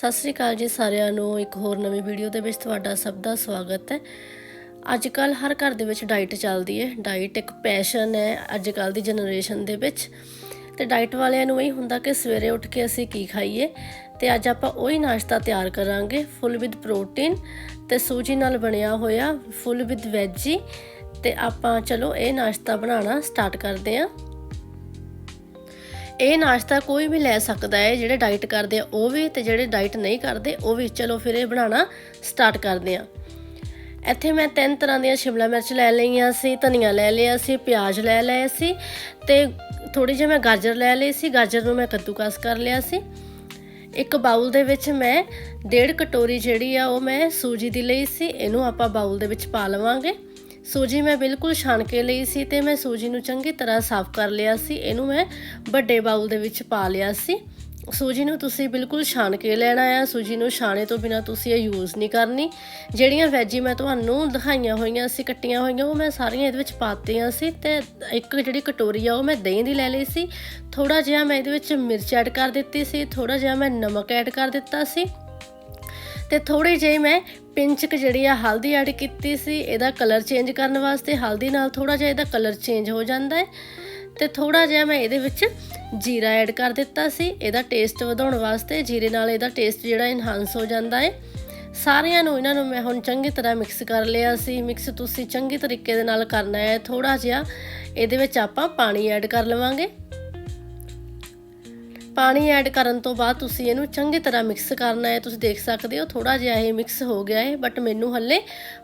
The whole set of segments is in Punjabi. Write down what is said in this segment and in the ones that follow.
ਸਤਿ ਸ੍ਰੀ ਅਕਾਲ ਜੀ ਸਾਰਿਆਂ ਨੂੰ। ਇੱਕ ਹੋਰ ਨਵੀਂ ਵੀਡੀਓ ਦੇ ਵਿੱਚ ਤੁਹਾਡਾ ਸਭ ਦਾ ਸਵਾਗਤ ਹੈ। ਅੱਜ ਕੱਲ ਹਰ ਘਰ ਦੇ ਵਿੱਚ ਡਾਈਟ ਚੱਲਦੀ ਹੈ। ਡਾਈਟ ਇੱਕ ਪੈਸ਼ਨ ਹੈ ਅੱਜ ਕੱਲ ਦੀ ਜਨਰੇਸ਼ਨ ਦੇ ਵਿੱਚ। ਤੇ ਡਾਈਟ ਵਾਲਿਆਂ ਨੂੰ ਇਹ ਹੁੰਦਾ ਕਿ ਸਵੇਰੇ ਉੱਠ ਕੇ ਅਸੀਂ ਕੀ ਖਾਈਏ ਤੇ ਅੱਜ ਆਪਾਂ ਉਹੀ ਨਾਸ਼ਤਾ ਤਿਆਰ ਕਰਾਂਗੇ। ਫੁੱਲ ਵਿਦ ਪ੍ਰੋਟੀਨ ਤੇ ਸੂਜੀ ਨਾਲ ਬਣਿਆ ਹੋਇਆ ਫੁੱਲ ਵਿਦ ਵੈਜੀ ਤੇ ਆਪਾਂ ਚਲੋ ਇਹ ਨਾਸ਼ਤਾ ਬਣਾਉਣਾ ਸਟਾਰਟ ਕਰਦੇ ਹਾਂ। ਇਹ ਨਾਸ਼ਤਾ ਕੋਈ ਵੀ ਲੈ ਸਕਦਾ ਹੈ, ਜਿਹੜੇ ਡਾਈਟ ਕਰਦੇ ਆ, ਉਹ ਵੀ ਤੇ ਜਿਹੜੇ ਡਾਈਟ ਨਹੀਂ ਕਰਦੇ, ਉਹ ਵੀ ਚਲੋ ਫਿਰ ਇਹ ਬਣਾਉਣਾ ਸਟਾਰਟ ਕਰਦੇ ਆ। ਇੱਥੇ ਮੈਂ ਤਿੰਨ ਤਰ੍ਹਾਂ ਦੀਆਂ ਸ਼ਿਮਲਾ ਮਿਰਚ ਲੈ ਲਈਆਂ ਸੀ, ਧਨੀਆ ਲੈ ਲਿਆ ਸੀ, ਪਿਆਜ਼ ਲੈ ਲਿਆ ਸੀ ਤੇ ਥੋੜੀ ਜਿਹੀ ਮੈਂ ਗਾਜਰ ਲੈ ਲਈ ਸੀ, ਗਾਜਰ ਨੂੰ ਮੈਂ ਕੱਦੂਕਸ ਕਰ ਲਿਆ ਸੀ। ਇੱਕ ਬਾਉਲ ਦੇ ਵਿੱਚ ਮੈਂ ਡੇਢ ਕਟੋਰੀ ਜਿਹੜੀ ਆ, ਉਹ ਮੈਂ ਸੂਜੀ ਦੀ ਲਈ ਸੀ, ਇਹਨੂੰ ਆਪਾਂ ਬਾਉਲ ਦੇ ਵਿੱਚ ਪਾ ਲਵਾਂਗੇ। ਸੂਜੀ ਮੈਂ ਬਿਲਕੁਲ ਛਾਣ ਕੇ ਲਈ ਸੀ ਤੇ ਮੈਂ ਸੂਜੀ ਨੂੰ ਚੰਗੀ ਤਰ੍ਹਾਂ ਸਾਫ਼ ਕਰ ਲਿਆ ਸੀ। ਇਹਨੂੰ ਮੈਂ ਵੱਡੇ ਬਾਉਲ ਦੇ ਵਿੱਚ ਪਾ ਲਿਆ ਸੀ। ਸੂਜੀ ਨੂੰ ਤੁਸੀਂ ਬਿਲਕੁਲ ਛਾਣ ਕੇ ਲੈਣਾ ਆ। ਸੂਜੀ ਨੂੰ ਛਾਣੇ ਤੋਂ ਬਿਨਾ ਤੁਸੀਂ ਇਹ ਯੂਜ਼ ਨਹੀਂ ਕਰਨੀ। ਜਿਹੜੀਆਂ ਵੈਜੀ ਮੈਂ ਤੁਹਾਨੂੰ ਦਿਖਾਈਆਂ ਹੋਈਆਂ ਸੀ, ਕੱਟੀਆਂ ਹੋਈਆਂ, ਉਹ ਮੈਂ ਸਾਰੀਆਂ ਇਹਦੇ ਵਿੱਚ ਪਾਤੀਆਂ ਸੀ ਤੇ ਇੱਕ ਜਿਹੜੀ ਕਟੋਰੀ ਆ, ਉਹ ਮੈਂ ਦਹੀਂ ਦੀ ਲੈ ਲਈ ਸੀ। ਥੋੜਾ ਜਿਹਾ ਮੈਂ ਇਹਦੇ ਵਿੱਚ ਮਿਰਚ ਐਡ ਕਰ ਦਿੱਤੀ ਸੀ ਥੋੜਾ ਜਿਹਾ ਮੈਂ ਨਮਕ ਐਡ ਕਰ ਦਿੱਤਾ ਸੀ। ਤੇ ਥੋੜੀ ਜਿਹੀ ਮੈਂ ਪਿੰਚਕ ਜਿਹੜੀ ਆ ਹਲਦੀ ਐਡ ਕੀਤੀ ਸੀ, ਇਹਦਾ ਕਲਰ ਚੇਂਜ ਕਰਨ ਵਾਸਤੇ ਹਲਦੀ ਨਾਲ ਥੋੜਾ ਜਿਹਾ ਇਹਦਾ ਕਲਰ ਚੇਂਜ ਹੋ ਜਾਂਦਾ ਹੈ ਤੇ ਥੋੜਾ ਜਿਹਾ ਮੈਂ ਇਹਦੇ ਵਿੱਚ ਜੀਰਾ ਐਡ ਕਰ ਦਿੱਤਾ ਸੀ, ਇਹਦਾ ਟੇਸਟ ਵਧਾਉਣ ਵਾਸਤੇ ਜੀਰੇ ਨਾਲ ਇਹਦਾ ਟੇਸਟ ਜਿਹੜਾ ਇਨਹਾਂਸ ਹੋ ਜਾਂਦਾ ਹੈ। ਸਾਰਿਆਂ ਨੂੰ, ਇਹਨਾਂ ਨੂੰ ਮੈਂ ਹੁਣ ਚੰਗੀ ਤਰ੍ਹਾਂ ਮਿਕਸ ਕਰ ਲਿਆ ਸੀ ਮਿਕਸ ਤੁਸੀਂ ਚੰਗੇ ਤਰੀਕੇ ਦੇ ਨਾਲ ਕਰਨਾ ਹੈ ਥੋੜਾ ਜਿਹਾ ਇਹਦੇ ਵਿੱਚ ਆਪਾਂ ਪਾਣੀ ਐਡ ਕਰ ਲਵਾਂਗੇ। ਪਾਣੀ ਐਡ ਕਰਨ ਤੋਂ ਬਾਅਦ ਤੁਸੀਂ ਇਹਨੂੰ ਚੰਗੀ ਤਰ੍ਹਾਂ ਮਿਕਸ ਕਰਨਾ ਹੈ। ਤੁਸੀਂ ਦੇਖ ਸਕਦੇ ਹੋ ਥੋੜਾ ਜਿਹਾ ਇਹ ਮਿਕਸ ਹੋ ਗਿਆ ਹੈ ਬਟ ਮੈਨੂੰ ਹੱਲੇ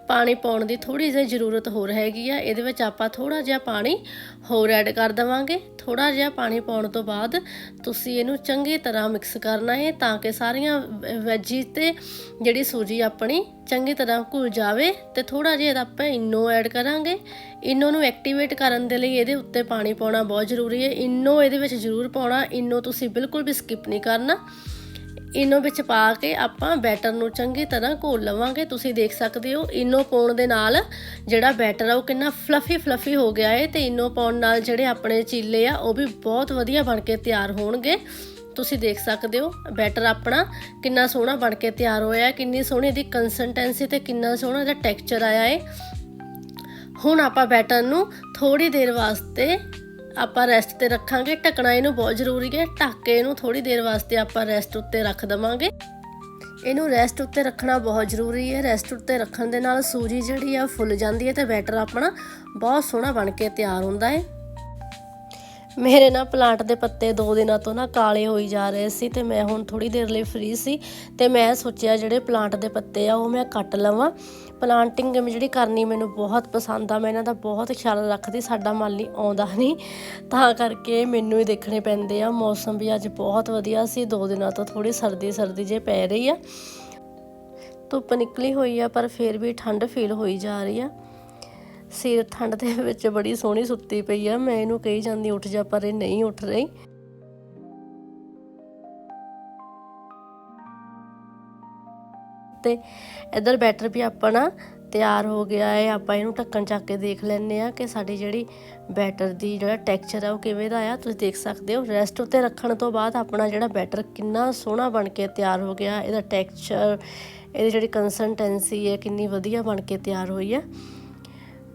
ਪਾਣੀ ਪਾਉਣ ਦੀ ਥੋੜੀ ਜਿਹੀ ਜ਼ਰੂਰਤ ਹੋਰ ਹੈਗੀ ਆ। ਇਹਦੇ ਵਿੱਚ ਆਪਾਂ ਥੋੜਾ ਜਿਹਾ ਪਾਣੀ ਹੋਰ ਐਡ ਕਰ ਦਵਾਂਗੇ। ਥੋੜਾ ਜਿਹਾ ਪਾਣੀ ਪਾਉਣ ਤੋਂ ਬਾਅਦ ਤੁਸੀਂ ਇਹਨੂੰ ਚੰਗੀ ਤਰ੍ਹਾਂ ਮਿਕਸ ਕਰਨਾ ਹੈ ਤਾਂ ਕਿ ਸਾਰੀਆਂ ਵੈਜੀ ਤੇ ਜਿਹੜੀ ਸੂਜੀ ਆਪਣੀ ਚੰਗੀ ਤਰ੍ਹਾਂ ਘੁਲ ਜਾਵੇ ਤੇ ਥੋੜਾ ਜਿਹਾ ਇਹਦਾ ਆਪਾਂ ਇਨੋ ਐਡ ਕਰਾਂਗੇ। ਇਨੋ ਨੂੰ ਐਕਟੀਵੇਟ ਕਰਨ ਦੇ ਲਈ ਇਹਦੇ ਉੱਤੇ ਪਾਣੀ ਪਾਉਣਾ ਬਹੁਤ ਜ਼ਰੂਰੀ ਹੈ। ਇਨੋ ਇਹਦੇ ਵਿੱਚ ਜ਼ਰੂਰ ਪਾਉਣਾ। ਇਨੋ ਤੁਸੀਂ ਬਿਲਕੁਲ ਵੀ ਸਕਿਪ ਨਹੀਂ ਕਰਨਾ। ਇਨੋ ਵਿੱਚ ਪਾ ਕੇ ਆਪਾਂ ਬੈਟਰ ਨੂੰ ਚੰਗੀ ਤਰ੍ਹਾਂ ਘੋਲ ਲਵਾਂਗੇ। ਤੁਸੀਂ ਦੇਖ ਸਕਦੇ ਹੋ ਇਨੋ ਪਾਉਣ ਦੇ ਨਾਲ ਜਿਹੜਾ ਬੈਟਰ ਆ, ਉਹ ਕਿੰਨਾ ਫਲਫੀ ਫਲਫੀ ਹੋ ਗਿਆ ਹੈ ਤੇ ਇਨੋ ਪਾਉਣ ਨਾਲ ਜਿਹੜੇ ਆਪਣੇ ਚੀਲੇ ਆ, ਉਹ ਵੀ ਬਹੁਤ ਵਧੀਆ ਬਣ ਕੇ ਤਿਆਰ ਹੋਣਗੇ। ਤੁਸੀਂ ਦੇਖ ਸਕਦੇ ਹੋ, ਬੈਟਰ ਆਪਣਾ ਕਿੰਨਾ ਸੋਹਣਾ ਬਣ ਕੇ ਤਿਆਰ ਹੋਇਆ ਕਿੰਨੀ ਸੋਹਣੀ ਇਹਦੀ ਕੰਸਿਸਟੈਂਸੀ ਤੇ ਕਿੰਨਾ ਸੋਹਣਾ ਇਹਦਾ ਟੈਕਸਚਰ ਆਇਆ ਹੈ ਹੁਣ ਆਪਾਂ ਬੈਟਰ ਨੂੰ ਥੋੜੀ ਦੇਰ ਵਾਸਤੇ ਆਪਾਂ ਰੈਸਟ ਤੇ ਰੱਖਾਂਗੇ। ਢੱਕਣਾ ਇਹਨੂੰ ਬਹੁਤ ਜ਼ਰੂਰੀ ਹੈ। ਢੱਕ ਕੇ ਇਹਨੂੰ ਥੋੜੀ ਦੇਰ ਵਾਸਤੇ ਆਪਾਂ ਰੈਸਟ ਉੱਤੇ ਰੱਖ ਦਵਾਂਗੇ। ਇਹਨੂੰ ਰੈਸਟ ਉੱਤੇ ਰੱਖਣਾ ਬਹੁਤ ਜ਼ਰੂਰੀ ਹੈ। ਰੈਸਟ ਉੱਤੇ ਰੱਖਣ ਦੇ ਨਾਲ ਸੂਜੀ ਜਿਹੜੀ ਆ ਫੁੱਲ ਜਾਂਦੀ ਹੈ ਤੇ ਬੈਟਰ ਆਪਣਾ ਬਹੁਤ ਸੋਹਣਾ ਬਣ ਕੇ ਤਿਆਰ ਹੁੰਦਾ ਹੈ। ਮੇਰੇ ਨਾ ਪਲਾਂਟ ਦੇ ਪੱਤੇ ਦੋ ਦਿਨਾਂ ਤੋਂ ਨਾ ਕਾਲੇ ਹੋਈ ਜਾ ਰਹੇ ਸੀ ਤੇ ਮੈਂ ਹੁਣ ਥੋੜੀ ਦੇਰ ਲਈ ਫ੍ਰੀ ਸੀ ਤੇ ਮੈਂ ਸੋਚਿਆ ਜਿਹੜੇ ਪਲਾਂਟ ਦੇ ਪੱਤੇ ਆ, ਉਹ ਮੈਂ ਕੱਟ ਲਵਾਂ। ਪਲਾਂਟਿੰਗ ਜਿਹੜੀ ਕਰਨੀ ਮੈਨੂੰ ਬਹੁਤ ਪਸੰਦ ਆ, ਮੈਂ ਇਹਨਾਂ ਦਾ ਬਹੁਤ ਖਿਆਲ ਰੱਖਦੀ, ਸਾਡਾ ਮਾਲੀ ਆਉਂਦਾ ਨਹੀਂ ਤਾਂ ਕਰਕੇ ਮੈਨੂੰ ਹੀ ਦੇਖਣੇ ਪੈਂਦੇ ਆ, ਮੌਸਮ ਵੀ ਅੱਜ ਬਹੁਤ ਵਧੀਆ ਸੀ, ਦੋ ਦਿਨਾਂ ਤੋਂ ਥੋੜੀ ਸਰਦੀ ਸਰਦੀ ਜੇ ਪੈ ਰਹੀ ਆ। ਧੁੱਪ ਨਿਕਲੀ ਹੋਈ ਆ, ਪਰ ਫਿਰ ਵੀ ਠੰਡ ਫੀਲ ਹੋਈ ਜਾ ਰਹੀ ਆ। ਸਿਰ ਠੰਡ ਦੇ ਵਿੱਚ ਬੜੀ ਸੋਹਣੀ ਸੁੱਤੀ ਪਈ ਆ, ਮੈਂ ਇਹਨੂੰ ਕਹੀ ਜਾਂਦੀ, ਉੱਠ ਜਾ, ਪਰ ਇਹ ਨਹੀਂ ਉੱਠ ਰਹੀ। ਤੇ ਇਧਰ ਬੈਟਰ ਵੀ ਆਪਣਾ ਤਿਆਰ ਹੋ ਗਿਆ ਹੈ। ਆਪਾਂ ਇਹਨੂੰ ਢੱਕਣ ਚੱਕ ਕੇ ਦੇਖ ਲੈਂਦੇ ਆ ਕਿ ਸਾਡੀ ਜਿਹੜੀ ਬੈਟਰ ਦੀ ਜਿਹੜਾ ਟੈਕਸਚਰ ਆ ਉਹ ਕਿਵੇਂ ਦਾ ਆ। ਤੁਸੀਂ ਦੇਖ ਸਕਦੇ ਹੋ, ਰੈਸਟ ਉੱਤੇ ਰੱਖਣ ਤੋਂ ਬਾਅਦ ਆਪਣਾ ਜਿਹੜਾ ਬੈਟਰ ਕਿੰਨਾ ਸੋਹਣਾ ਬਣ ਕੇ ਤਿਆਰ ਹੋ ਗਿਆ। ਇਹਦਾ ਟੈਕਸਚਰ, ਇਹਦੀ ਜਿਹੜੀ ਕੰਸਿਸਟੈਂਸੀ ਹੈ, ਕਿੰਨੀ ਵਧੀਆ ਬਣ ਕੇ ਤਿਆਰ ਹੋਈ ਹੈ।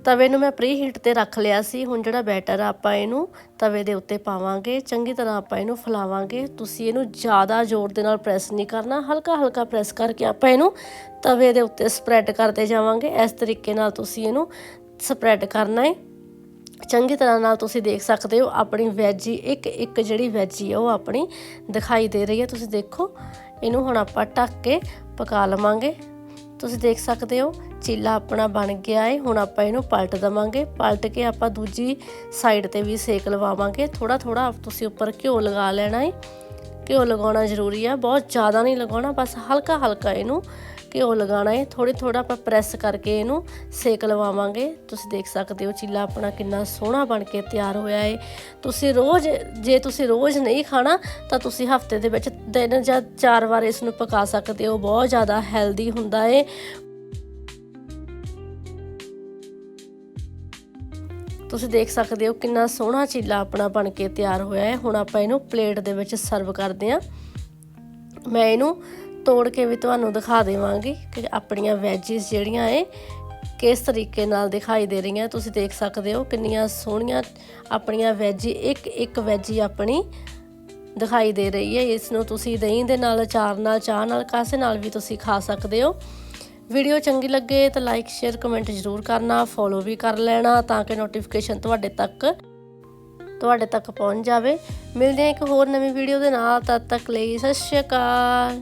ਤਵੇ ਨੂੰ ਮੈਂ ਪ੍ਰੀ ਹੀਟ ਤੇ ਰੱਖ ਲਿਆ ਸੀ। ਹੁਣ ਜਿਹੜਾ ਬੈਟਰ ਆ, ਆਪਾਂ ਇਹਨੂੰ ਤਵੇ ਦੇ ਉੱਤੇ ਪਾਵਾਂਗੇ। ਚੰਗੀ ਤਰ੍ਹਾਂ ਆਪਾਂ ਇਹਨੂੰ ਫਲਾਵਾਂਗੇ। ਤੁਸੀਂ ਇਹਨੂੰ ਜ਼ਿਆਦਾ ਜ਼ੋਰ ਦੇ ਨਾਲ ਪ੍ਰੈਸ ਨਹੀਂ ਕਰਨਾ। ਹਲਕਾ ਹਲਕਾ ਪ੍ਰੈਸ ਕਰਕੇ ਆਪਾਂ ਇਹਨੂੰ ਤਵੇ ਦੇ ਉੱਤੇ ਸਪਰੈਡ ਕਰਦੇ ਜਾਵਾਂਗੇ। ਇਸ ਤਰੀਕੇ ਨਾਲ ਤੁਸੀਂ ਇਹਨੂੰ ਸਪਰੈਡ ਕਰਨਾ ਹੈ ਚੰਗੀ ਤਰ੍ਹਾਂ ਨਾਲ ਤੁਸੀਂ ਦੇਖ ਸਕਦੇ ਹੋ, ਆਪਣੀ ਵੈਜੀ ਇੱਕ ਇੱਕ ਜਿਹੜੀ ਵੈਜੀ ਆ, ਉਹ ਆਪਣੀ ਦਿਖਾਈ ਦੇ ਰਹੀ ਹੈ। ਤੁਸੀਂ ਦੇਖੋ, ਇਹਨੂੰ ਹੁਣ ਆਪਾਂ ਢੱਕ ਕੇ ਪਕਾ ਲਵਾਂਗੇ। ਤੁਸੀਂ ਦੇਖ ਸਕਦੇ ਹੋ, ਚੀਲਾ ਆਪਣਾ ਬਣ ਗਿਆ ਹੈ ਹੁਣ ਆਪਾਂ ਇਹਨੂੰ ਪਲਟ ਦਵਾਂਗੇ। ਪਲਟ ਕੇ ਆਪਾਂ ਦੂਜੀ ਸਾਈਡ ਤੇ ਵੀ ਸੇਕ ਲਵਾਵਾਂਗੇ। ਥੋੜਾ ਥੋੜਾ ਤੁਸੀਂ ਉੱਪਰ ਘਿਓ ਲਗਾ ਲੈਣਾ ਹੈ ਘਿਓ ਲਗਾਉਣਾ ਜ਼ਰੂਰੀ ਆ। ਬਹੁਤ ਜ਼ਿਆਦਾ ਨਹੀਂ ਲਗਾਉਣਾ, ਬਸ ਹਲਕਾ ਹਲਕਾ ਇਹਨੂੰ ਘਿਓ ਲਗਾਉਣਾ ਹੈ। ਥੋੜੀ ਥੋੜਾ ਆਪਾਂ ਪ੍ਰੈਸ ਕਰਕੇ ਇਹਨੂੰ ਸੇਕ ਲਵਾਵਾਂਗੇ। ਤੁਸੀਂ ਦੇਖ ਸਕਦੇ ਹੋ ਚੀਲਾ ਆਪਣਾ ਕਿੰਨਾ ਸੋਹਣਾ ਬਣ ਕੇ ਤਿਆਰ ਹੋਇਆ ਹੈ। ਤੁਸੀਂ ਰੋਜ਼, ਜੇ ਤੁਸੀਂ ਰੋਜ਼ ਨਹੀਂ ਖਾਣਾ, ਤਾਂ ਤੁਸੀਂ ਹਫ਼ਤੇ ਦੇ ਵਿੱਚ ਤਿੰਨ ਜਾਂ ਚਾਰ ਵਾਰ ਇਸ ਨੂੰ ਪਕਾ ਸਕਦੇ ਹੋ। ਬਹੁਤ ਜ਼ਿਆਦਾ ਹੈਲਦੀ ਹੁੰਦਾ ਹੈ। ਤੁਸੀਂ ਦੇਖ ਸਕਦੇ ਹੋ ਕਿੰਨਾ ਸੋਹਣਾ ਚੀਲਾ ਆਪਣਾ ਬਣ ਕੇ ਤਿਆਰ ਹੋਇਆ ਹੈ। ਹੁਣ ਆਪਾਂ ਇਹਨੂੰ ਪਲੇਟ ਦੇ ਵਿੱਚ ਸਰਵ ਕਰਦੇ ਹਾਂ। ਮੈਂ ਇਹਨੂੰ ਤੋੜ ਕੇ ਵੀ ਤੁਹਾਨੂੰ ਦਿਖਾ ਦੇਵਾਂਗੀ ਕਿ ਆਪਣੀਆਂ ਵੈਜਿਸ ਜਿਹੜੀਆਂ ਏ ਕਿਸ ਤਰੀਕੇ ਨਾਲ ਦਿਖਾਈ ਦੇ ਰਹੀਆਂ। ਤੁਸੀਂ ਦੇਖ ਸਕਦੇ ਹੋ ਕਿੰਨੀਆਂ ਸੋਹਣੀਆਂ ਆਪਣੀਆਂ ਵੈਜੀ ਇੱਕ ਇੱਕ ਵੈਜੀ ਆਪਣੀ ਦਿਖਾਈ ਦੇ ਰਹੀ ਹੈ। ਇਸ ਨੂੰ ਤੁਸੀਂ ਦਹੀਂ ਦੇ ਨਾਲ, ਅਚਾਰ ਨਾਲ, ਚਾਹ ਨਾਲ, ਕਾਸੇ ਨਾਲ ਵੀ ਤੁਸੀਂ ਖਾ ਸਕਦੇ ਹੋ। ਵੀਡੀਓ ਚੰਗੀ ਲੱਗੇ ਤਾਂ ਲਾਈਕ ਸ਼ੇਅਰ ਕਮੈਂਟ ਜ਼ਰੂਰ ਕਰਨਾ ਫੋਲੋ ਵੀ ਕਰ ਲੈਣਾ ਤਾਂ ਕਿ ਨੋਟੀਫਿਕੇਸ਼ਨ ਤੁਹਾਡੇ ਤੱਕ ਤੁਹਾਡੇ ਤੱਕ ਪਹੁੰਚ ਜਾਵੇ। ਮਿਲਦੇ ਹਾਂ ਇੱਕ ਹੋਰ ਨਵੀਂ ਵੀਡੀਓ ਦੇ ਨਾਲ, ਤਦ ਤੱਕ ਲਈ ਸਤਿ ਸ਼੍ਰੀ ਅਕਾਲ।